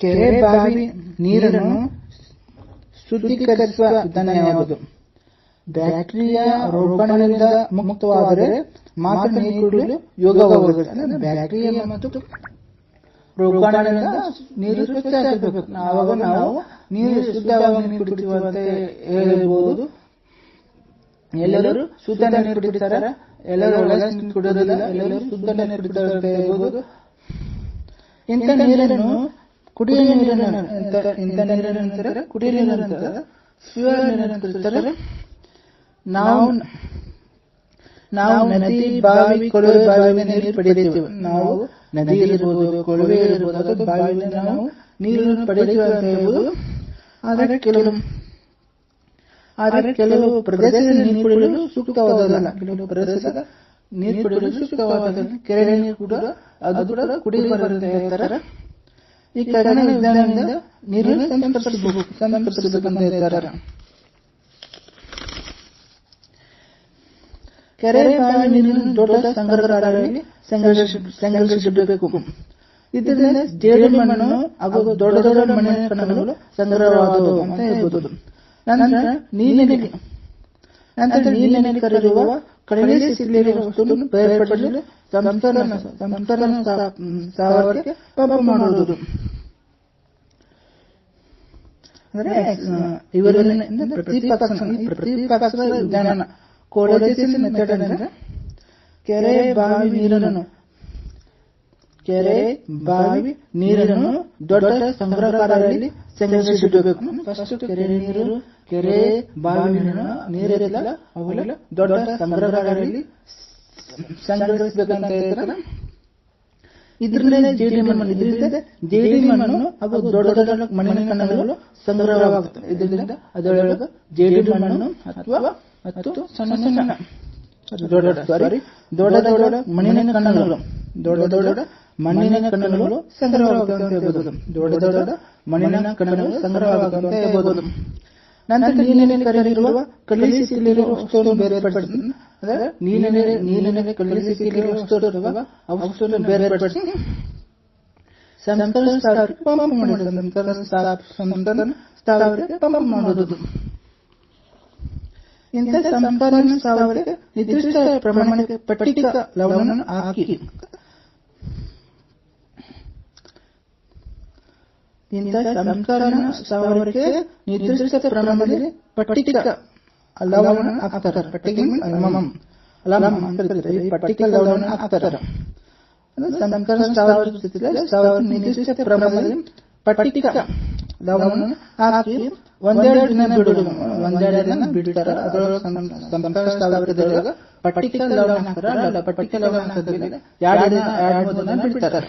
ಕೆರೆ ಬಾವಿ ನೀರನ್ನು ಶುದ್ಧೀಕರಿಸುವ ವಿಧಾನ ಯಾವುದು ಬ್ಯಾಕ್ಟೀರಿಯಾ ರೋಗಾಣುವಿನಿಂದ ಮುಕ್ತವಾದರೆ ಮಾತ್ರ ನೀರು ಕುಡಿಯಲು ಯೋಗವಾಗುತ್ತದೆ. ಬ್ಯಾಕ್ಟೀರಿಯಾ ಮತ್ತು ರೋಗಾಣುವಿನಿಂದ ನೀರು ಆವಾಗ ನಾವು ನೀರು ಶುದ್ಧವಾಗಿ ನೀರು ಕುಡಿತೀವಿ ಅಂತ ಹೇಳ್ಬೋದು. ಎಲ್ಲರೂ ಶುದ್ಧ ನೀರು ಕುಡಿತಾರೆ. ಎಲ್ಲರೂ ಒಳಗೆ ಕುಡಿಯೋದಿಲ್ಲ ಎಲ್ಲರೂ ಶುದ್ಧ ನೀರು ಕುಡಿತಾರೆ ಅಂತ ಇಂಥ ನೀರನ್ನು ಕುಡಿಯುವ ನೀರಿನ ಇಂಥ- ಅಂತಾರೆ ಕುಡಿಯುವ ನೀರಿನ ಅಂತಾರೆ ಪ್ಯೂರ್ ನೀರನ್ನು ಕರೀತಾರೆ ನಾವು ನಾವು ನದಿ ಬಾವಿ ಕೊಳವೆ ಬಾವಿಯಿಂದ ನೀರು ಪಡೆಯುತ್ತೇವೆ. ನಾವು ನದಿ ಇರ್ಬೋದು ಕೊಳವೆ ಇರ್ಬೋದು ಅಥವಾ ಬಾವಿಯಿಂದ ನಾವು ನೀರನ್ನು ಪಡೆಯುತ್ತೇವೆ ಅಂತ ಹೇಳ್ಬೋದು. ಆದರೆ ಕೆಲವು ಆದರೆ ಕೆಲವು ಪ್ರದೇಶದಲ್ಲಿ ನೀರು ಕುಡಿಯಲು ಸೂಕ್ತವಾದಲ್ಲ. ಕೆಲವು ಪ್ರದೇಶದ ನೀರು ಕುಡಿಯಲು ಸೂಕ್ತವಾದ ಕೆರೆ ನೀರು ಕೂಡ ಅದು ಕೂಡ ಕುಡಿಯಲು ಬರುತ್ತೆ ಹೇಳ್ತಾರೆ. ಈ ಕಡಿಮೆ ಸಂಸ್ಕರಿಸಬೇಕು ಸಂಸ್ಕರಿಸಬೇಕು ಅಂತ ಹೇಳ್ತಾರೆ ಕೆರೆ ಬಾವಿ ನೀರಿನ ದೊಡ್ಡ ಸಂಗ್ರಹಗಳಲ್ಲಿ ಸಂಗ್ರಹಿಸಿ ಸಂಗ್ರಹಿಸಿಡಬೇಕು ಇದರಿಂದ ಜೇಡಿಮಣ್ಣು ಹಾಗೂ ದೊಡ್ಡ ದೊಡ್ಡ ಮಣ್ಣಿನ ಕಣಗಳು ಸಂಗ್ರಹವಾದವು ಅಂತ ಹೇಳ್ಬೋದು. ನಂತರ ನೀರಿನ ನಂತರ ನೀರಿನಲ್ಲಿ ಕರೆಯುವ ಕಡಲೆ ಸಿಲಿರುವ ವಸ್ತುವನ್ನು ಬೇರ್ಪಡಿಸಲು ಸಂಸ್ಕರಣ ಸಂಸ್ಕರಣ ಸಾ- ಸಾವರ್ಕ್ಕೆ ಪಂಪ್ ಮಾಡುವುದು. ಅಂದ್ರೆ ಇವರಲ್ಲಿ ಪ್ರತಿಪಕ್ಷ ಈ ಪ್ರತಿಪಕ್ಷದ ವಿಧಾನ ಕೋಡೇಸಿಸ್ ಮೆಥಡ್ ಅಂದ್ರೆ ಕೆರೆ ಬಾವಿ ನೀರನ್ನು. ಕೆರೆ ಬಾವಿ ನೀರನ್ನು ದೊಡ್ಡ ಸಂಗ್ರಹಕಾರದಲ್ಲಿ ಸಂಗ್ರಹಿಸಿಡಬೇಕು. ಫಸ್ಟ್ ಕೆರೆ ನೀರು ಕೆರೆ ಬಾವಿನ ನೀರೆಲ್ಲ ಅವೆಲ್ಲ ದೊಡ್ಡ ಸಂಗ್ರಹಗಳಲ್ಲಿ ಸಂಗ್ರಹಿಸಬೇಕಂತ ಹೇಳ್ತಾರೆ ಇದರಿಂದ ಜೇಡಿ ಮಣ್ಣು ಇದರಿಂದ ಜೇಡಿ ಮಣ್ಣು ಹಾಗೂ ದೊಡ್ಡ ದೊಡ್ಡ ಮಣ್ಣಿನ ಕಣಗಳು ಸಂಗ್ರಹವಾಗುತ್ತವೆ ಇದರಿಂದ ಅದರೊಳಗೆ ಜೇಡಿ ಮಣ್ಣು ಅಥವಾ ಮತ್ತು ಸಣ್ಣ ಸಣ್ಣ ದೊಡ್ಡ ಸಾರಿ ದೊಡ್ಡ ದೊಡ್ಡ ಮಣ್ಣಿನ ಕಣಗಳು ದೊಡ್ಡ ದೊಡ್ಡ ಮಣ್ಣಿನ ಕಣಗಳು ಸಂಗ್ರಹವಾಗುತ್ತವೆ ದೊಡ್ಡ ದೊಡ್ಡ ಮಣ್ಣಿನ ಕಣಗಳು ಸಂಗ್ರಹವಾಗುತ್ತವೆ ಹೇಳ್ಬೋದು ನಂತರ ನೀರಿನಲ್ಲಿ ಕರೆದಿರುವ ಕಲಿಸಿ ಸಿಕ್ಕಿರುವ ವಸ್ತುವನ್ನು ಬೇರ್ಪಡಿಸಿ ಅಂದ್ರೆ ನೀರಿನಲ್ಲಿ ನೀರಿನಲ್ಲಿ ಕಲಿಸಿ ಸಿಕ್ಕಿರುವ ವಸ್ತು ಇರುವಾಗ ಆ ವಸ್ತುವನ್ನು ಬೇರ್ಪಡಿಸಿ ಸಂಸ್ಕರಣ ಸ್ಥಾವರಕ್ಕೆ ಪಂಪ್ ಮಾಡೋದು ಸಂಸ್ಕರಣ ಸ್ಥಾ- ಸಂಸ್ಕರಣ ಸ್ಥಾವರಕ್ಕೆ ಪಂಪ್ ಮಾಡೋದು ಇಂಥ ಸಂಸ್ಕರಣ ಸ್ಥಾವರಕ್ಕೆ ನಿರ್ದಿಷ್ಟ ಪ್ರಮಾಣಕ್ಕೆ ಪಟ್ಟಿಕ ಲವಣವನ್ನು ಹಾಕಿ ಇಂಥ ಸಂಸ್ಕರಣ ಸ್ಥಾವರಕ್ಕೆ ನಿರ್ದಿಷ್ಟ ಪ್ರಮಾಣದಲ್ಲಿ ಪಟ್ಟಿಕ. ಲವಣ ಹಾಕ್ತಾರೆ ಪಟ್ಟಿಗೆ ಅಲಮಂ ಅಲಮಂ ಅಂತ. ಈ ಪಟ್ಟಿಕ ಲವಣ ಹಾಕ್ತಾರೆ ಸಂಸ್ಕರಣ ಸ್ಥಾವರ ಸ್ಥಿತಿಯಲ್ಲಿ ಸ್ಥಾವರ ನಿರ್ದಿಷ್ಟ ಪ್ರಮಾಣದಲ್ಲಿ ಪಟ್ಟಿಕ. ಲವಣ ಹಾಕಿ ಒಂದೆರಡು ದಿನ ಬಿಡುದು. ಒಂದೆರಡು ದಿನ ಬಿಡ್ತಾರೆ. ಅದರೊಳಗೆ ಸಂಸ್ಕರಣ ಸ್ಥಾವರದೊಳಗೆ ಪಟ್ಟಿಕ ಲವಣ ಹಾಕ್ತಾರೆ ಪಟ್ಟಿಕ ಲವಣ ಹಾಕಿದ್ರೆ ಎರಡು ದಿನ ಎರಡು ಮೂರು ದಿನ ಬಿಡ್ತಾರೆ.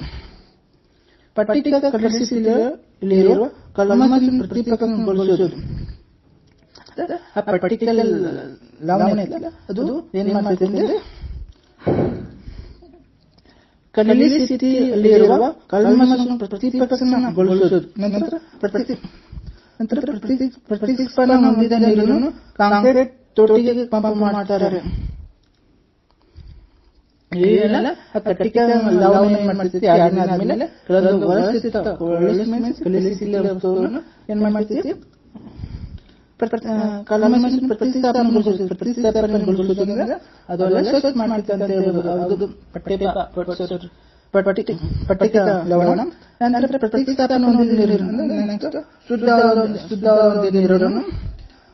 ಪಟ್ಟಿಕ ಕಲಿಸಿಲಿರುವ ಕಲ್ಮಸಿನ ಪ್ರತಿಪಕ್ಷಗೊಳಿಸುವುದು ಆ ಪಟ್ಟಿಕ ಲವಣ ಅದು ಏನ್ ಮಾಡ್ತೈತೆ ಅಂದ್ರೆ ಕಲಿಸಿ ಸ್ಥಿತಿಯಲ್ಲಿರುವ ಕಲ್ಮಸನ್ನು ಪ್ರತಿಪಕ್ಷಗೊಳಿಸುವುದು ನಂತರ ಪ್ರತಿ ನಂತರ ಪ್ರತಿ ಪ್ರತಿಸ್ಪಂದನ ಹೊಂದಿದ ನೀರನ್ನು ಕಾಂಕ್ರೀಟ್ ತೊಟ್ಟಿಗೆ ಪಂಪ್ ಮಾಡ್ತಾರೆ ಇವೆಲ್ಲ ಪಟ್ಟಿಕ ಲವಣ ಏನ್ ಮಾಡ್ತೈತಿ ಎರಡನೇ ಆದ್ಮೇಲೆ ಕೆಲವೊಂದು ಒಳಸ್ಥಿತ ಒಳಸ್ means ಕಲಿಸಿಲಿರುವ ವಸ್ತುವನ್ನು ಏನ್ ಮಾಡ್ತೈತಿ ಕಲಮಸಿನ ಪ್ರತಿಸ್ಥಾಪನೆಗೊಳಿಸುವುದು ಪ್ರತಿಸ್ಥಾಪನೆಗೊಳಿಸುವುದು ಅಂದ್ರೆ ಅದೆಲ್ಲ ಸ್ವಚ್ಛ ಮಾಡ್ತೈತೆ ಅಂತ ಹೇಳ್ಬೋದು ಅದು ಪಟ್ಟಿಕ ಪಟ್ಟಿ ಪಟ್ಟಿಕ ಲವಣ ನಂತರ ಪ್ರತಿಸ್ಥಾಪನೆ ನೀರನ್ನು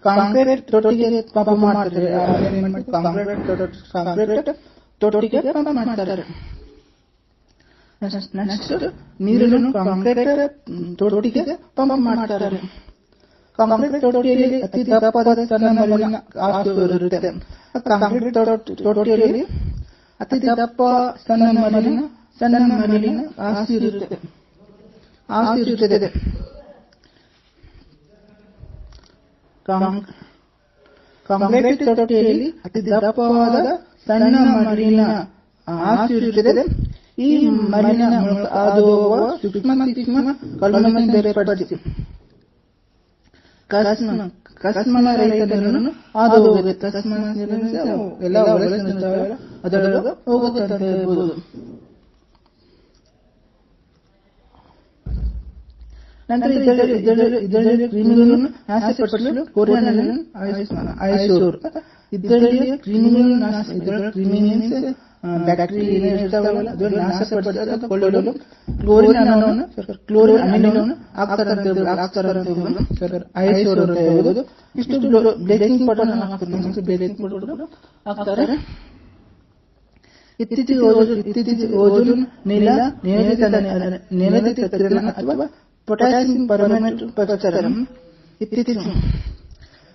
ಕಾಂಕ್ರೀಟ್ ತೊಟ್ಟಿಗೆ ಪಂಪ್ ಏನ್ ಮಾಡ್ತಾರೆ ಕಾಂಕ್ರೀಟ್ ಕಾಂಕ್ರೀಟ್ ತೊಟ್ಟಿಗೆ ಪಂಪ್ ಮಾಡ್ತಾರೆ ನೆಕ್ಸ್ಟ್ ನೀರನ್ನು ಕಾಂಕ್ರೀಟ್ ತೊಟ್ಟಿಗೆ ಪಂಪ್ ಮಾಡ್ತಾರೆ ಕಾಂಕ್ರೀಟ್ ತೊಟ್ಟಿಯಲ್ಲಿ ಅತಿ ದಪ್ಪವಾದ ಸಣ್ಣ ಮರಳಿನ ಆಸ್ತು ಇರುತ್ತೆ ಆ ಕಾಂಕ್ರೀಟ್ ತೊಟ್ಟಿ- ತೊಟ್ಟಿಯಲ್ಲಿ ಅತಿ ದಪ್ಪ ಸಣ್ಣ ಮರಳಿನ ಸಣ್ಣ ಮರಳಿನ ಆಸ್ತಿ ಇರುತ್ತೆ ಆಸ್ತಿ ಇರುತ್ತದೆ ಕಾಂಕ್- ಕಾಂಕ್ರೀಟ್ ತೊಟ್ಟಿಯಲ್ಲಿ ಅತಿ ದಪ್ಪವಾದ ಸಣ್ಣ ಮರಿನ ಆಸ್ತಿ ಇರುತ್ತದೆ ಈ ಮರಿನ ಮೂಲಕ ಹಾದು ಹೋಗುವ ಸೂಕ್ಷ್ಮ ಕಲ್ಲನ್ನು ಬೇರ್ಪಡಿಸಿ ಕಸ್ಮ ಕಸ್ಮನ ರೈತರನ್ನು ಹಾದು ಹೋಗುತ್ತೆ ಕಸ್ಮನ ಎಲ್ಲ ಒಳಗೆ ಅದರೊಳಗೆ ಹೋಗುತ್ತೆ ಅಂತ ನಂತರ ಇದರಲ್ಲಿ ಇದರಲ್ಲಿ ಇದರಲ್ಲಿ ಕ್ರಿಮಿಗಳನ್ನು ನಾಶಪಡಿಸಲು ಕೊರಿಯನ್ ಐಸೋರ್ ಇದರಲ್ಲಿ ಕ್ರಿಮಿಗಳನ್ನು ನಾಶ ಇದರಲ್ಲಿ ಕ್ರಿಮಿ ಮೀನ್ಸ್ ಬ್ಯಾಕ್ಟೀರಿಯಾ ಇರ್ತಾವಲ್ಲ ಅದನ್ನು ನಾಶಪಡಿಸಲು ಕ್ಲೋರಿನ್ ಅನ್ನೋವನ್ನು ಕ್ಲೋರಿನ್ ಅಮಿನೋವನ್ನು ಹಾಕ್ತಾರೆ ಅಂತ ಹೇಳ್ಬೋದು ಹಾಕ್ತಾರೆ ಅಂತ ಹೇಳ್ಬೋದು ಸರ್ ಐಸೋರ್ ಅಂತ ಹೇಳ್ಬೋದು ಇಷ್ಟು ಬ್ಲೇಕಿಂಗ್ ಪೌಡರ್ ಹಾಕ್ತಾರೆ ಬ್ಲೇಕಿಂಗ್ ಪೌಡರ್ ಹಾಕ್ತಾರೆ ಇತ್ತೀಚೆಗೆ ಓಜೋನ್ ಇತ್ತೀಚೆಗೆ ಓಜೋನ್ ನೀಲ ನಿಯಮಿತ ನಿಯಮಿತ ಕಿರಣ ಅಥವಾ ಪೊಟ್ಯಾಸಿಯಂ ಪರ್ಮನೆಂಟ್ ಉಪಕರಣ ಇತ್ತೀಚೆಗೆ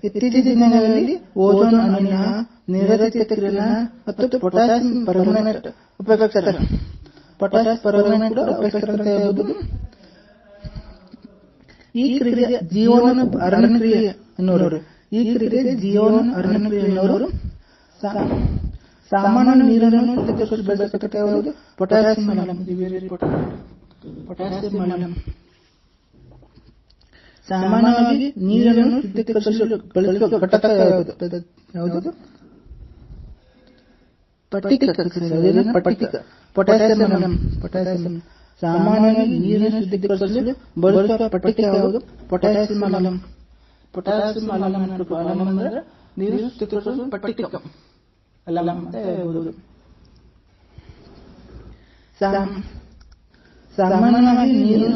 ಇತ್ತೀಚಿನ ದಿನಗಳಲ್ಲಿ ಓಜೋನ್ ಅನಿಲ ನಿಯಮಿತ ಕಿರಣ ಮತ್ತು ಪೊಟ್ಯಾಸಿಯಂ ಪರ್ಮನೆಂಟ್ ಉಪಕರಣ ಪೊಟ್ಯಾಸಿಯಂ ಪರ್ಮನೆಂಟ್ ಕೂಡ ಉಪಕರಣ ಅಂತ ಹೇಳ್ಬೋದು ಈ ಕ್ರಿಯೆ ಜೀವನ ಅರಣ್ಯಕ್ರಿಯೆ ಅನ್ನೋರು ಈ ಕ್ರಿಯೆ ಜೀವನ ಅರಣ್ಯಕ್ರಿಯೆ ಅನ್ನೋರು ಸಾಮಾನ್ಯ ನೀರನ್ನು ಶುದ್ಧೀಕರಿಸಲು ಬೆಳೆಸಬೇಕಾಗುವುದು ಪೊಟ್ಯಾಸಿಯಂ ಅಲಂ ಪೊಟ್ಯಾಸಿಯಂ ಅಲಂ ಸಾಮಾನ್ಯವಾಗಿ ನೀರನ್ನು ಶುದ್ಧೀಕರಿಸಲು ಬಳಸುವ ಘಟಕ ಯಾವುದು ಯಾವುದು ಪಟ್ಟಿಕ ಅದೇನು ಪಟ್ಟಿಕ ಪೊಟ್ಯಾಸಿಯಂ ಅಲಂ ಪೊಟ್ಯಾಸಿಯಂ ಸಾಮಾನ್ಯವಾಗಿ ನೀರನ್ನು ಶುದ್ಧೀಕರಿಸಲು ಬಳಸುವ ಪಟ್ಟಿಕ ಯಾವುದು potassium alum potassium Alam Alam ಅಂದ್ರೆ ನೀರು ಶುದ್ಧೀಕರಿಸಲು ಪಟ್ಟಿಕ ಅಲಂ ಅಂತ ಹೇಳ್ಬೋದು ಸಾಮಾನ್ಯವಾಗಿ ನೀರು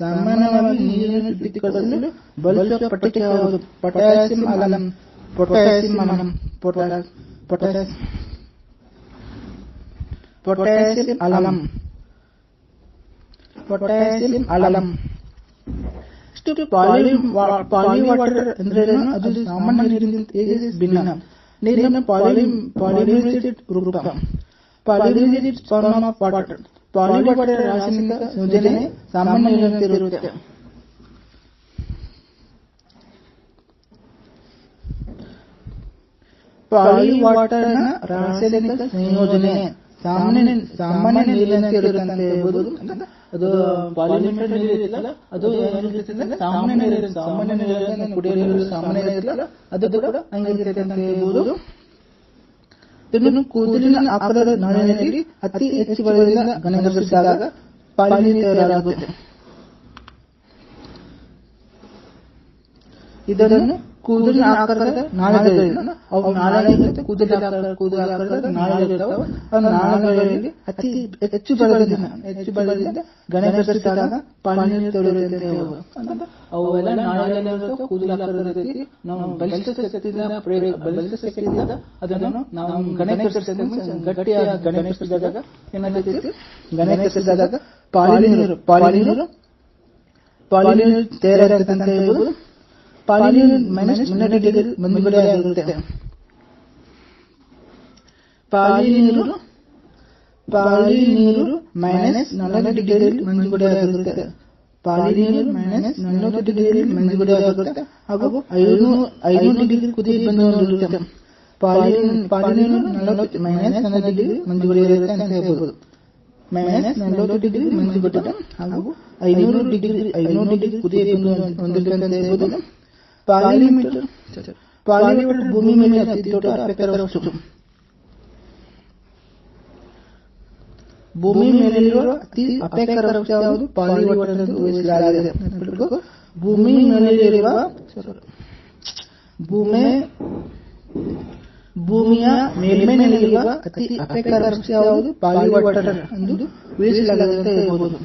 ಸಾಮಾನ್ಯವಾಗಿ ನೀರನ್ನು ಶುದ್ಧೀಕರಿಸಲು ಬಳಸುವ ಪಟ್ಟಿಕ ಯಾವುದು potassium alum potassium alum potassium potassium alum potassium alum ಇಷ್ಟು ಪಾಲಿ ಪಾಲಿ ವಾಟರ್ ಅಂದ್ರೆ ಅದು ಸಾಮಾನ್ಯ ನೀರಿಗಿಂತ ಹೇಗೆ ಭಿನ್ನ ನೀರಿನ ಪಾಲಿ ಪಾಲಿಮರೈಸ್ಡ್ ರೂಪ polymerised form of water poly water ರಾಸಾಯನಿಕ ಸಂಯೋಜನೆ ಸಾಮಾನ್ಯ ಇರುತ್ತೆ ಪಾಲಿ ವಾಟರ್ನ ರಾಸಾಯನಿಕ ಸಂಯೋಜನೆ ಸಾಮಾನ್ಯ ಸಾಮಾನ್ಯ ನೀರಿನಂತೆ ಇರುತ್ತೆ ಅಂತ ಹೇಳ್ಬೋದು ಅದು ಪಾಲಿಮೀಟರ್ ನೀರು ಇರುತ್ತಲ್ಲ ಅದು ಸಾಮಾನ್ಯ ನೀರು ಸಾಮಾನ್ಯ ನೀರು ಕುಡಿಯೋ ನೀರು ಸಾಮಾನ್ಯ ನೀರಿಲ್ಲ ಅದು ಕೂಡ ಹಂಗಿರುತ್ತೆ ಅಂತ ಹೇಳ್ಬೋದು ಇದನ್ನು ಕೂದಲಿನ ಆಕಾರದ ನಾಳಿನಲ್ಲಿ ಅತಿ ಹೆಚ್ಚು ಬಲದಿಂದ ಘನಗೊಳಿಸಿದಾಗ ಪಾಲಿನಿ ಇದನ್ನು ಕೂದಲಿನ ಆಕಾರದ ನಾಳಗಳಿಂದ ಅವು ನಾಳಗಳಿಂದ ಕೂದಲ ಆಕಾರ ಕೂದಲ ಆಕಾರದ ಆ ನಾಳಗಳಲ್ಲಿ ಅತಿ ಹೆಚ್ಚು ಬಲದಿಂದ ಹೆಚ್ಚು ಬಲದಿಂದ ತಯಾರಾಗುತ್ತೆ ಅಂತ ಹೇಳ್ಬೋದು ಅವೆಲ್ಲ ನಾಳಗಳಿರ್ತಾವೆ ಕೂದಲ ಆಕಾರದ ರೀತಿ ನಾವು ಬಲಿಷ್ಠ ಶಕ್ತಿಯಿಂದ ಬಲಿಷ್ಠ ಶಕ್ತಿಯಿಂದ ಅದನ್ನು ನಾವು ಗಣಕರಿಸಿದಾಗ ಗಟ್ಟಿಯಾಗಿ ಗಣಕರಿಸಿದಾಗ ಏನಾಗುತ್ತೆ? ಗಣಕರಿಸಿದಾಗ ಪಾಲಿನೀರು. ಪಾಲಿನೀರು. ಪಾಲಿನೀರು ತಯಾರಾಗುತ್ತೆ ಅಂತ ಹೇಳ್ಬೋದು ಪಾಲಿನೀರು ಮೈನಸ್ ಮುನ್ನೂರು ಡಿಗ್ರಿ ಮಂಜುಗಡೆ ಆಗಿರುತ್ತೆ ಪಾಲಿನೀರು ಪಾಲಿನೀರು ಮೈನಸ್ ನಲವತ್ತು ಡಿಗ್ರಿ ಮಂಜುಗಡೆ ಆಗಿರುತ್ತೆ ಪಾಲಿನೀರು ಮೈನಸ್ ನಲವತ್ತು ಡಿಗ್ರಿ ಮಂಜುಗಡೆ ಆಗಿರುತ್ತೆ ಹಾಗೂ ಐನೂರು ಐನೂರು ಡಿಗ್ರಿ ಕುದಿ ಬಂದಿರುತ್ತೆ ಪಾಲಿನ ಪಾಲಿನೀರು ನಲವತ್ತು ಮೈನಸ್ ನಲವತ್ತು ಡಿಗ್ರಿ ಮಂಜುಗಡೆ ಇರುತ್ತೆ ಅಂತ ಹೇಳ್ಬೋದು ಮೈನಸ್ ನಲವತ್ತು ಡಿಗ್ರಿ ಮಂಜುಗಡ್ಡೆ ಹಾಗೂ ಐನೂರು ಡಿಗ್ರಿ ಐನೂರು ಡಿಗ್ರಿ ಕುದಿ ಹೊಂದಿರುತ್ತೆ ಅಂತ ಹೇಳ್ಬೋದು ಪಾಲಿಮೀಟರ್ ಪಾಲಿಮೀಟರ್ ಭೂಮಿ ಮೇಲೆ ಅತಿ ದೊಡ್ಡ ಅಪೇಕ್ಷರ ವಸ್ತು ಭೂಮಿ ಮೇಲಿರುವ ಅತಿ ಅಪೇಕ್ಷರ ವಸ್ತು ಯಾವುದು ಪಾಲಿವಾಟರ್ ಎಂದು ಊಹಿಸಲಾಗಿದೆ ಭೂಮಿ ಮೇಲಿರುವ ಭೂಮಿ ಭೂಮಿಯ ಮೇಲ್ಮೈನಲ್ಲಿರುವ ಅತಿ ಅಪೇಕ್ಷರ ವಸ್ತು ಯಾವುದು ಪಾಲಿವಾಟರ್ ಎಂದು ಊಹಿಸಲಾಗಿದೆ ಅಂತ ಹೇಳ್ಬೋದು